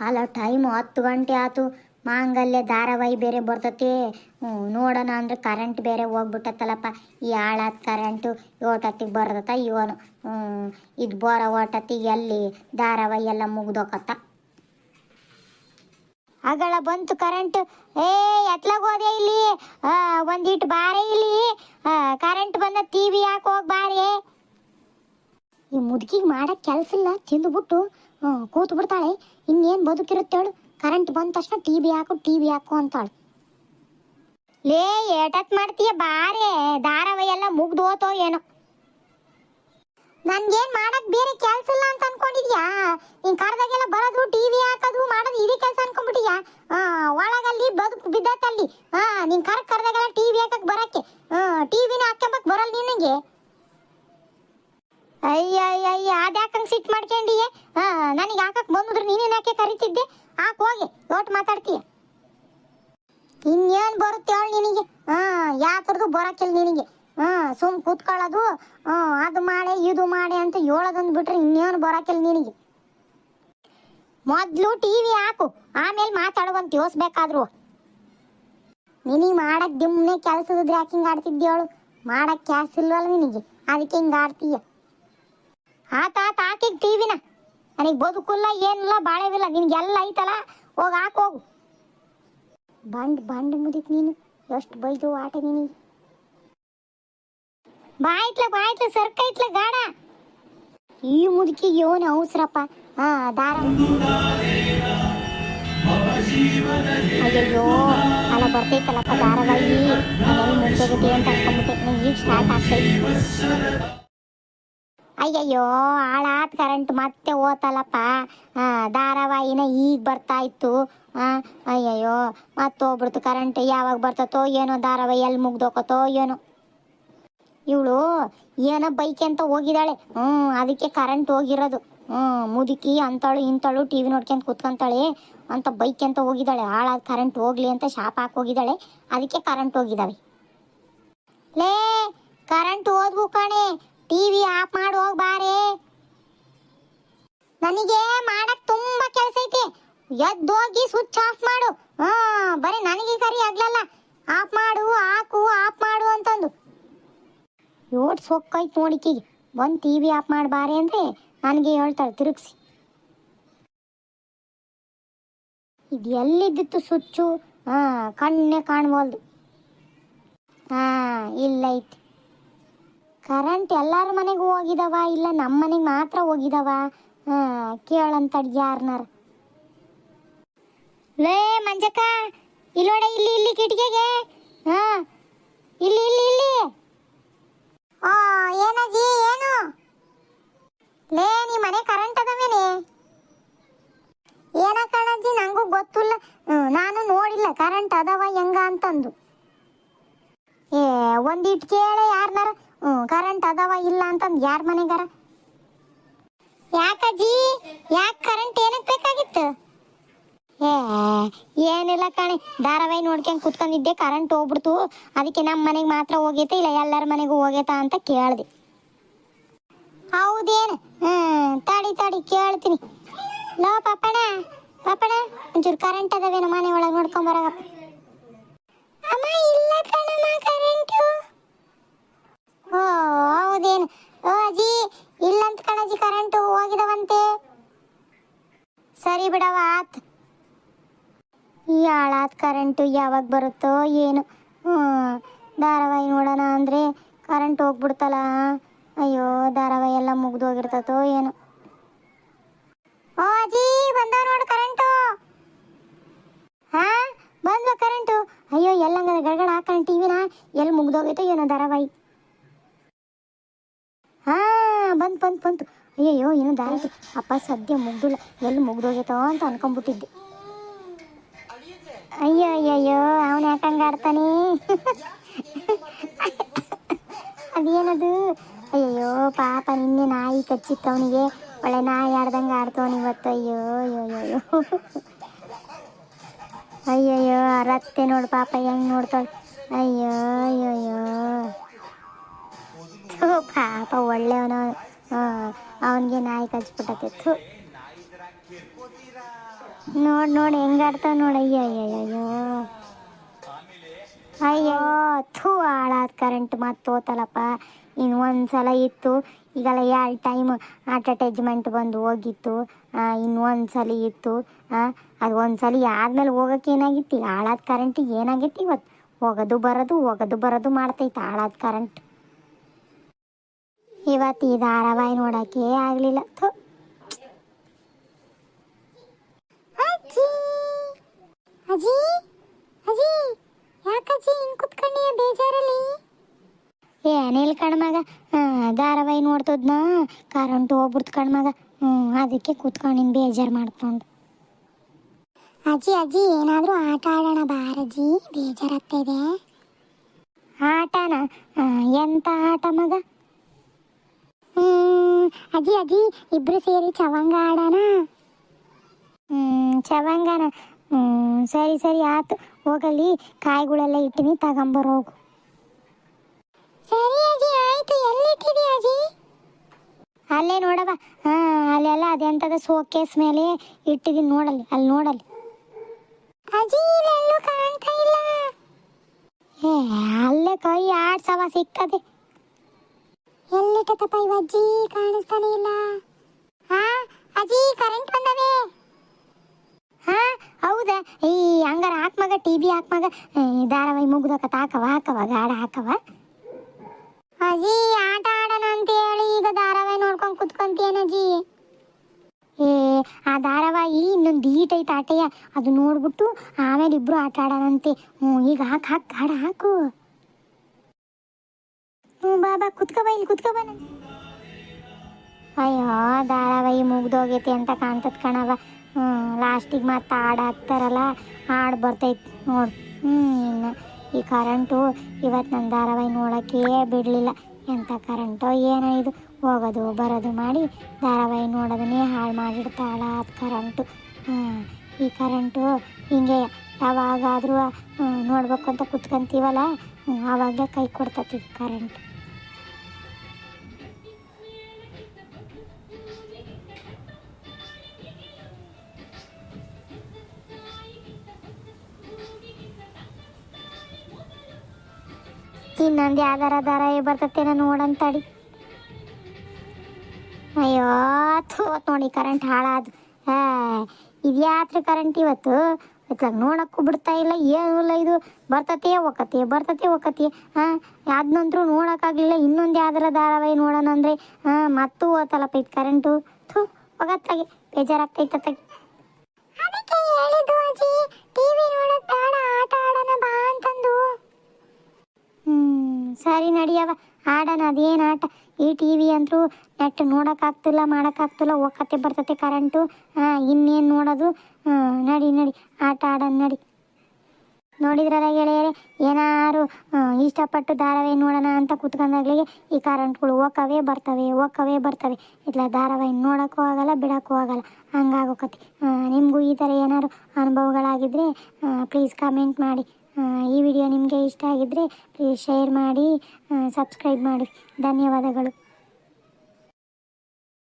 ಅಲ್ಲ ಟೈಮು ಹತ್ತು ಗಂಟೆ ಆಯ್ತು ಮಾಂಗಲ್ಯ ಧಾರಾವಾಹಿ ಬೇರೆ ಬರ್ತತಿ. ನೋಡೋಣ ಅಂದ್ರೆ ಕರೆಂಟ್ ಬೇರೆ ಹೋಗ್ಬಿಟ್ಟತ್ತಲ್ಲಪ್ಪ. ಈ ಹಾಳಾದ ಕರೆಂಟು ಓಟತ್ತಿಗೆ ಬರ್ತತ, ಇವನು. ಇದು ಬರೋ ಓಟತ್ತಿಗೆ ಎಲ್ಲಿ ಧಾರಾವಾಹಿ ಎಲ್ಲ ಮುಗ್ದೋಕತ್ತ. ಅಗಳ ಬಂತು ಕರೆಂಟ್ ಏ, ಎತ್ಲಾಗ ಹೋದೆ ಇಲ್ಲಿ? ಒಂದಿಟ್ಟು ಬಾರೆ ಇಲ್ಲಿ. ಕರೆಂಟ್ ಬಂದ ಟಿವಿ ಯಾಕೆ ಹೋಗಿ ಬಾರೆ. ಈ ಮುದುಕಿಗೆ ಮಾಡಕ್ಕೆ ಕೆಲಸ ಇಲ್ಲ, ತಿಂದುಬಿಟ್ಟು ಕೂತು ಬಿಡ್ತಾಳೆ. ಇನ್ನೇನು ಬದುಕಿರುತ್ತೆ ಹೇಳು. ಕರೆಂಟ್ ಬಂದ ತಕ್ಷಣ ಟಿ ವಿ ಹಾಕು ಟಿ ವಿ ಹಾಕು ಅಂತಾಳೆ. ಲೇ, ಏಟತ್ ಮಾಡ್ತೀಯ ಬಾರೆ. ಧಾರಾವಾಹಿ ಎಲ್ಲ ಮುಗ್ದು ಹೋತೋ ಏನೋ. ನನ್ಗೇನ್ ಮಾಡಕ್ ಬೇರೆ ಕೆಲ್ಸ ಇಲ್ಲ ಅಂತ ಅನ್ಕೊಂಡಿದ್ಯಾ? ನೀನ್ ಕರ್ದಾಗೆಲ್ಲ ಬರೋದು ಟಿವಿ ಹಾಕೋದು ಮಾಡೋದು ಇದೇ ಕೆಲಸ ಅನ್ಕೊಂಡ್ಬಿಟ್ಟಿಯಾ? ಒಳಗಲ್ಲಿ ಬದುಕು ಬಿದ್ದತ್ತಲ್ಲಿ. ಹಾ, ನೀನ್ ಕರ್ ಕರ್ದಾಗೆಲ್ಲ ಟಿವಿ ಹಾಕಕ್ ಬರಕ್ಕೆ. ಟಿವಿನ ಹಾಕೊಂಬಕ್ ಬರಲ್ಲ ನಿನಗೆ ಅಯ್ಯ ಅಯ್ಯ ಅಯ್ಯ ಅದ್ಯಾಕಂಗ್ ಸಿಟ್ ಮಾಡ್ಕೊಂಡಿಯೇ ಹಾ ನನಗೆ ಹಾಕಕ್ ಬಂದ್ರು ನೀನೇನ್ ಯಾಕೆ ಕರಿತಿದ್ದೆ? ಹಾಕ್ ಹೋಗಿ, ಒಟ್ಟು ಮಾತಾಡ್ತೀಯ? ಇನ್ಯೇನ್ ಬರುತ್ತೆ ಹೇಳು ನಿನಗೆ? ಹಾ ಯಾತರದು ಬರಕಿಲ್ಲ ನಿನಗೆ. ಹಾ ಸುಮ್ ಕೂತ್ಕೊಳ್ಳೋದು ಹಾ ಅದು ಮಾಡಿ, ಇದು ಮಾಡಿ ಅಂತ ಹೇಳೋದೊಂದು ಬಿಟ್ರೆ ಇನ್ನೇನು ಬರಕಿಲ್ಲ ನಿನಗೆ. ಮೊದ್ಲು ಟಿವಿ ಹಾಕು, ಆಮೇಲೆ ಮಾತಾಡುವಂತ ಯೋಸ್ಬೇಕಾದ್ರು. ನಿನಗೆ ಮಾಡಕ್ ದಿಮ್ಮನೆ ಕೆಲಸದ ಹಿಂಗೆ ಆಡ್ತಿದ್ದೇಳು ಮಾಡಕ್ ಕ್ಯಾಸ್ ಇಲ್ವಲ್ಲ ನಿನಗೆ? ಅದಕ್ಕೆ ಹಿಂಗೆ ಆಡ್ತೀಯ? ಆತ ಆತ ಹಾಕಿಗ್ ಟಿವಿನ ನನಗೆ ಬದುಕುಲ್ಲ, ಏನಿಲ್ಲ, ಬಾಳೆವಿಲ್ಲ, ನಿನ್ಗೆಲ್ಲ ಐತಲ್ಲ? ಹೋಗಿ, ಹಾಕಿ, ಹೋಗು. ಬಂಡ್ ಬಂಡ್ ಮುದಿಕ್ ನೀನು. ಎಷ್ಟು ಬೈದು ಆಟ ನೀನು. ಬಾಯ್ತ್ಲ ಬಾಯ್ತ್ಲ ಸರ್ಕೈತ್ಲ ಗಾಡ. ಈ ಮುದುಕಿ ಏನು ಅವಸರಪ್ಪ? ಹಾ, ದಾರ. ಅಯ್ಯಯ್ಯೋ, ಅಲ್ಲ ಬರ್ತೈತಲ್ಲಪ್ಪ ಧಾರಾವಾಹಿ ಮುಂದೋಗುತ್ತೆ ಅಂತ ಅನ್ಕೊಂಬಿಟ್ಟೆ ಈಗ ಸ್ಟಾರ್ಟ್ ಆಗ್ತೈತಿ ಅಯ್ಯಯ್ಯೋ ಹಾಳಾದ ಕರೆಂಟ್ ಮತ್ತೆ ಹೋತಲ್ಲಪ್ಪ. ಆ, ಧಾರಾವಾಹಿನ ಈಗ ಬರ್ತಾ ಇತ್ತು. ಅಯ್ಯಯ್ಯೋ ಮತ್ತೆ ಹೋಗ್ಬಿಡ್ತು ಕರೆಂಟ್ ಯಾವಾಗ ಬರ್ತತೋ ಏನೋ ಧಾರಾವಾಹಿ ಎಲ್ಲಿ ಮುಗ್ದೋಕತೋ ಏನೋ. ಇವಳು ಏನೋ ಬೈಕ್ ಅಂತ ಹೋಗಿದ್ದಾಳೆ. ಹ್ಞೂ ಅದಕ್ಕೆ ಕರೆಂಟ್ ಹೋಗಿರೋದು. ಹ್ಞೂ ಮುದುಕಿ ಅಂತಾಳು ಇಂತಾಳು ಟಿ ವಿ ನೋಡ್ಕೊಂತ ಕುತ್ಕೊಂತಾಳೆ ಅಂತ ಬೈಕ್ ಅಂತ ಹೋಗಿದ್ದಾಳೆ. ಹಾಳಾದ ಕರೆಂಟ್ ಹೋಗ್ಲಿ ಅಂತ ಶಾಪ್ ಹಾಕಿ ಹೋಗಿದ್ದಾಳೆ. ಅದಕ್ಕೆ ಕರೆಂಟ್ ಹೋಗಿದ್ದಾವೆ. ಲೇ ಕರೆಂಟ್ ಹೋದ್ವು ಕಣೆ. ಟಿವಿ ಆಫ್ ಮಾಡಿ, ಹೋಗ್ ಬಾರೆ. ನನಗೆ ಮಾಡಕ್ ತುಂಬಾ ಕೆಲಸ ಐತಿ. ಎದ್ದೋಗಿ ಸ್ವಿಚ್ ಆಫ್ ಮಾಡು. ಹಾ, ಬರೀ ನನಗೆ ಕರಿ ಆಗ್ಲಲ್ಲ. ಆಫ್ ಮಾಡು, ಹಾಕು, ಆಫ್ ಮಾಡು ಅಂತಂದು. ಯೋಟ್ ಸೊಕ್ಕೈತ್ ನೋಡಿಕಿಗೆ ಬಂದು ಟಿವಿ ಆಫ್ ಮಾಡಿ ಬಾರೆ ಅಂದ್ರೆ ನನಗೆ ಹೇಳ್ತಾಳೆ, ತಿರುಗಿಸಿ. ಇದು ಎಲ್ಲಿದ್ದಿತ್ತು ಸ್ವಿಚ್ಚು ಹಾ, ಕಣ್ಣೇ ಕಾಣ್ವಲ್ದು. ಹಾ, ಇಲ್ಲೈತಿ. ಕರೆಂಟ್ ಎಲ್ಲಾರ ಮನೆಗೂ ಹೋಗಿದವ, ಇಲ್ಲ ನಮ್ಮ ಮನೆಗೆ ಮಾತ್ರ ಹೋಗಿದವ? ಕೇಳಂತಡ್ ಯಾರನಾರ. ಲೇ ಮಂಜಕ್ಕ ಇಲ್ಲೋಡ ಇಲ್ಲಿ ಇಲ್ಲಿ ಕಿಟಕಿಗೆ. ಹಾ, ಇಲ್ಲಿ ಇಲ್ಲಿ ಇಲ್ಲಿ. ಆ ಏನಜ್ಜಿ ಏನು? ಲೇ ನಿಮ್ಮ ಮನೆ ಕರೆಂಟ್ ಅದಾವೇನೆ? ಏನ ಕಣಜ್ಜಿ, ನಂಗೂ ಗೊತ್ತಿಲ್ಲ. ನಾನು ನೋಡಿಲ್ಲ ಕರೆಂಟ್ ಅದವ ಹೆಂಗ ಅಂತಂದು. ಏ ಒಂದಿಟ್ ಕೇಳೆ ಯಾರನಾರ. ಕರೆಂಟ್ ಅದಾವ ಇಲ್ಲ ಅಂತಂದು ಯಾರ ಮನೆಗಾರ? ಯಾಕಜ್ಜಿ? ಯಾಕೆ ಕರೆಂಟ್ ಏನಕ್ಕೆ ಬೇಕಾಗಿತ್ತು? ಏ, ಏನಿಲ್ಲ ಕಣೆ. ಧಾರಾವಾಹಿ ನೋಡ್ಕೊಂಡ್ ಕುತ್ಕೊಂಡಿದ್ದೆ ಕರೆಂಟ್ ಹೋಗ್ಬಿಡ್ತು. ಅದಕ್ಕೆ ನಮ್ಮ ಮನೆಗೆ ಮಾತ್ರ ಹೋಗೈತೆ ಇಲ್ಲ, ಎಲ್ಲರ ಮನೆಗೂ ಹೋಗೈತಾ ಅಂತ ಕೇಳಿದೆ. ಹೌದೇನು? ತಡಿ ತಡಿ, ಕೇಳ್ತೀನಿ. ಲೋ ಪಾಪಣ ಪಾಪಣ ಒಂಚೂರು ಕರೆಂಟ್ ಅದಾವೇನೋ ಮನೆ ಒಳಗೆ ನೋಡ್ಕೊಂಡ್ ಬರಾಗಪ್ಪ ಅಮ್ಮ ಇಲ್ಲ ಕಣಮ್ಮ ಕರೆಂಟು ಓ ಹೌದೇನು ಓ ಅಜ್ಜಿ ಇಲ್ಲಂತ ಕಣಜ್ಜಿ ಕರೆಂಟು ಹೋಗಿದವಂತೆ ಸರಿ ಬಿಡವ ಆತ್. ಈ ಹಾಳಾದ ಕರೆಂಟು ಯಾವಾಗ ಬರುತ್ತೋ ಏನು. ಧಾರಾವಾಹಿ ನೋಡೋಣ ಅಂದರೆ ಕರೆಂಟ್ ಹೋಗ್ಬಿಡ್ತಲ್ಲ. ಅಯ್ಯೋ, ಧಾರಾವಾಹಿ ಎಲ್ಲ ಮುಗ್ದೋಗಿರ್ತತೋ ಏನು. ಓ ಅಜ್ಜಿ ಬಂದ ನೋಡು ಕರೆಂಟು ಹಾ, ಬಂದ್ವ ಕರೆಂಟು ಅಯ್ಯೋ, ಎಲ್ಲಂಗದ ಗಡಗಡ ಹಾಕೊಂಡು ಟಿವಿನ ಎಲ್ಲಿ ಮುಗ್ದೋಗೈತೋ ಏನೋ ಧಾರಾವಾಹಿ. ಹಾ. ಬಂತು ಬಂತು ಬಂತು ಅಯ್ಯಯ್ಯೋ, ಏನೋ ದಾರಿ ಅಪ್ಪ ಸದ್ಯ ಮುಗ್ದಿಲ್ಲ. ಎಲ್ಲಿ ಮುಗ್ದೋಗೈತೋ ಅಂತ ಅನ್ಕೊಂಬಿಟ್ಟಿದ್ದೆ ಅಯ್ಯೋ ಅಯ್ಯಯ್ಯೋ ಅವನು ಯಾಕಂಗ ಆಡ್ತಾನೆ? ಅದೇನದು? ಅಯ್ಯಯ್ಯೋ, ಪಾಪ ನಿನ್ನೆ ನಾಯಿ ಕಚ್ಚಿತ್ತು ಅವನಿಗೆ. ಒಳ್ಳೆ ನಾಯಿ ಆಡ್ದಂಗೆ ಆಡ್ತವನು ಇವತ್ತು. ಅಯ್ಯೋ ಅಯ್ಯೋ ಅಯ್ಯೋ ಅಯ್ಯಯ್ಯೋ ರತ್ತೆ ನೋಡು ಪಾಪ ಹೆಂಗೆ ನೋಡ್ತಾಳೆ. ಅಯ್ಯೋ ಅಯ್ಯೋ. ಥು, ಪಾಪ ಒಳ್ಳೆಯವನು ಅವನಿಗೆ ನಾಯಿ ಕಳಿಸ್ಬಿಟ್ಟತಿತ್ತು ನೋಡಿ ನೋಡ್ ಹೆಂಗಾಡ್ತಾವ ನೋಡಿ. ಅಯ್ಯೋ ಅಯ್ಯೋ ಅಯ್ಯೋ ಥೂ ಹಾಳಾದ ಕರೆಂಟ್ ಮತ್ತೆ ಹೋತಲ್ಲಪ್ಪ ಇನ್ನು ಒಂದು ಸಲ ಇತ್ತು. ಈಗೆಲ್ಲ ಎರಡು ಟೈಮ್ ಅಟ್ಯಾಚ್ಮೆಂಟ್ ಬಂದು ಹೋಗಿತ್ತು. ಇನ್ನು ಒಂದು ಸಲ ಇತ್ತು ಅದು ಒಂದು ಸಲ ಆದ್ಮೇಲೆ ಹೋಗಕ್ಕೆ ಏನಾಗಿತ್ತು? ಹಾಳಾದ ಕರೆಂಟಿಗೆ ಏನಾಗೈತಿ ಇವತ್ತು? ಹೋಗೋದು ಬರೋದು ಹೋಗೋದು ಬರೋದು ಮಾಡ್ತೈತೆ. ಹಾಳಾದ ಕರೆಂಟ್ ಇವತ್ತು ಈ ಧಾರಾವಾಹಿ ನೋಡೋಕ್ಕೆ ಆಗಲಿಲ್ಲ. ಏನಿಲ್ ಅಜ್ಜಿ. ಅಜ್ಜಿ. ಅಜ್ಜಿ ಏನಿಲ್ಲ ಕಣ್ಮಗ ಧಾರಾವಾಹಿ ನೋಡ್ತದ್ನ? ಕರೆಂಟ್ ಹೋಗ್ಬಿಡ್ತು ಕಣ್ಮಗ ಹ್ಞೂ ಅದಕ್ಕೆ ಕುತ್ಕೊಂಡಿನ ಬೇಜಾರು ಮಾಡ್ಕೊಂಡು ಅಜ್ಜಿ ಅಜ್ಜಿ, ಏನಾದರೂ ಆಟ ಆಡೋಣ ಬಾರಜ್ಜಿ ಬೇಜಾರಾಗ್ತಾ ಇದೆ. ಆಟನ? ಎಂತ ಆಟ ಮಗ? ಅಜ್ಜಿ ಅಜ್ಜಿ, ಇಬ್ರು ಸೇರಿ ಚವಂಗ ಆಡೋಣ ಹ್ಮ್, ಚವಂಗನ. ಹ್ಮ್, ಸರಿ ಸರಿ, ಆತು. ಹೋಗಲಿ, ಕಾಯಿಗಳೆಲ್ಲ ಇಟ್ಟಿನಿ, ತಗೊಂಬರ್ ಹೋಗು. ಸರಿ, ಅಜ್ಜಿ, ಆಯ್ತು. ಎಲ್ಲಿಟ್ಟಿದಿ ಅಜ್ಜಿ? ಅಲ್ಲೇ ನೋಡವ ಹಾ, ಅಲ್ಲೆಲ್ಲ ಅದೆಂತದ ಸೋಕೇಸ್ ಮೇಲೆ ಇಟ್ಟಿದೀನಿ, ನೋಡಲಿ, ಅಲ್ಲಿ ನೋಡಲಿ. ಅಜ್ಜಿ, ಇಲ್ಲೆಲ್ಲೂ ಕಾಣ್ತಾ ಇಲ್ಲ. ಏ, ಅಲ್ಲೇ ಕೈ ಆಡ್ಸವ ಸಿಕ್ಕದೆ ಎಲ್ಲಿಟ್ಟತಪ್ಪ ಇವ ಅಜ್ಜಿ? ಕಾಣಿಸ್ತಾನೆ ಇಲ್ಲ. ಹಾ, ಅಜ್ಜಿ ಕರೆಂಟ್ ಬಂದವೆ? ಹಾ, ಹೌದಾ? ಈ ಹಂಗಾರ ಹಾಕ್ಮಗ ಟಿ ವಿ ಹಾಕ್ಮಗ ಧಾರಾವಾಹಿ ಮುಗ್ದೋಕತ್ ಹಾಕವ ಹಾಕವ ಗಾಡ ಹಾಕವ ಅಜ್ಜಿ, ಆಟ ಆಡೋಣ ಅಂತ ಹೇಳಿ ಈಗ ಧಾರಾವಾಹಿ ನೋಡ್ಕೊಂಡು ಕುತ್ಕೊಂತೀಯನಜ್ಜಿ ಏ, ಆ ಧಾರಾವಾಹಿ ಇನ್ನೊಂದು ಈಟ್ ಐತೆ ಆಟಯ್ಯ. ಅದು ನೋಡ್ಬಿಟ್ಟು ಆಮೇಲೆ ಇಬ್ರು ಆಟ ಆಡೋಣಂತೆ. ಹ್ಞೂ ಈಗ ಹಾಕ್, ಹಾಕಿ, ಗಾಡ ಹಾಕು. ಹ್ಞೂ ಬಾ ಬಾ ಕುತ್ಕೋ ಬಾ ಇಲ್ಲಿ ಕುತ್ಕೋ ಬಾ ಅಯ್ಯೋ ಧಾರಾವಾಹಿ ಮುಗ್ದೋಗೈತಿ ಅಂತ ಕಾಣ್ತದ ಕಣವ ಹ್ಞೂ ಲಾಸ್ಟಿಗೆ ಮತ್ತೆ ಹಾಡು ಹಾಕ್ತಾರಲ್ಲ ಹಾಡು ಬರ್ತೈತಿ ನೋಡು. ಹ್ಞೂ ಇನ್ನು ಈ ಕರೆಂಟು ಇವತ್ತು ನನ್ನ ಧಾರಾವಾಹಿ ನೋಡೋಕ್ಕೇ ಬಿಡಲಿಲ್ಲ. ಎಂಥ ಕರೆಂಟೋ ಏನೋ ಇದು. ಹೋಗೋದು ಬರೋದು ಮಾಡಿ ಧಾರಾವಾಹಿ ನೋಡೋದನ್ನೇ ಹಾಳು ಮಾಡಿಡ್ತಾಳ ಅದು ಕರೆಂಟು ಹ್ಞೂ ಈ ಕರೆಂಟು ಹಿಂಗೆ ಯಾವಾಗಾದರೂ ನೋಡ್ಬೇಕು ಅಂತ ಕುತ್ಕಂತೀವಲ್ಲ ಹ್ಞೂ, ಆವಾಗಲೇ ಕೈ ಕೊಡ್ತತಿ ಕರೆಂಟ್ ಇನ್ನೊಂದು ಯಾವ್ದಾರ ದಾರ ಬರ್ತೈತೇನೋ ನೋಡಂತಡಿ ಅಯ್ಯೋ, ಥೂ ನೋಡಿ ಕರೆಂಟ್ ಹಾಳಾದ್. ಇದ್ಯಾತ್ರಿ ಕರೆಂಟ್ ಇವತ್ತು? ಇತ್ಲಾಗ ನೋಡಕ್ಕೂ ಬಿಡ್ತಾ ಇಲ್ಲ, ಏನೂ ಇಲ್ಲ ಇದು. ಬರ್ತತೆ ಒಕ್ಕತಿ ಬರ್ತತೆ ಒಕ್ಕತಿ ಹಾಂ ಅದನ್ನಂತರೂ ನೋಡೋಕ್ಕಾಗಲಿಲ್ಲ ಇನ್ನೊಂದು ಯಾವ್ದಾರ ಧಾರಾವಾಹಿ ನೋಡೋಣ ಅಂದರೆ. ಹಾಂ, ಮತ್ತೂ ಹೋತಲಪ್ಪ ಇದು ಕರೆಂಟು ಥೂ ಹೋಗತ್ತಾಗೆ ಬೇಜಾರಾಗ್ತೈತೆ ಅದಕ್ಕೆ ಹೇಳಿದ್ದು ಅಜ್ಜಿ ಸರಿ ನಡಿಯವ. ಆಡೋಣ ಅದೇನು ಆಟ? ಈ ಟಿ ವಿ ಅಂತೂ ನೆಟ್ ನೋಡೋಕ್ಕಾಗ್ತಿಲ್ಲ, ಮಾಡೋಕ್ಕಾಗ್ತಿಲ್ಲ, ಒಕ್ಕತ್ತೆ ಬರ್ತತೆ ಕರೆಂಟು ಇನ್ನೇನು ನೋಡೋದು? ನಡಿ ನಡಿ, ಆಟ ಆಡೋಣ ನಡಿ. ನೋಡಿದ್ರಲ್ಲ ಗೆಳೆಯರೆ, ಏನಾರು ಇಷ್ಟಪಟ್ಟು ಧಾರಾವಾಹಿ ನೋಡೋಣ ಅಂತ ಕೂತ್ಕೊಂಡಾಗ್ಲಿಗೆ ಈ ಕರೆಂಟ್ಗಳು ಹೋಗವೇ ಬರ್ತವೆ ಹೋಗವೇ ಬರ್ತವೆ. ಇಲ್ಲ, ಧಾರಾವಾಹಿ ನೋಡೋಕ್ಕೂ ಆಗಲ್ಲ, ಬಿಡೋಕ್ಕೂ ಆಗಲ್ಲ. ಹಂಗಾಗೋಕತಿ. ನಿಮಗೂ ಈ ಥರ ಏನಾದ್ರು ಅನುಭವಗಳಾಗಿದ್ದರೆ ಪ್ಲೀಸ್ ಕಮೆಂಟ್ ಮಾಡಿ. ಈ ವಿಡಿಯೋ ನಿಮಗೆ ಇಷ್ಟ ಆಗಿದ್ದರೆ ಪ್ಲೀಸ್ ಶೇರ್ ಮಾಡಿ ಸಬ್ಸ್ಕ್ರೈಬ್ ಮಾಡಿ. ಧನ್ಯವಾದಗಳು.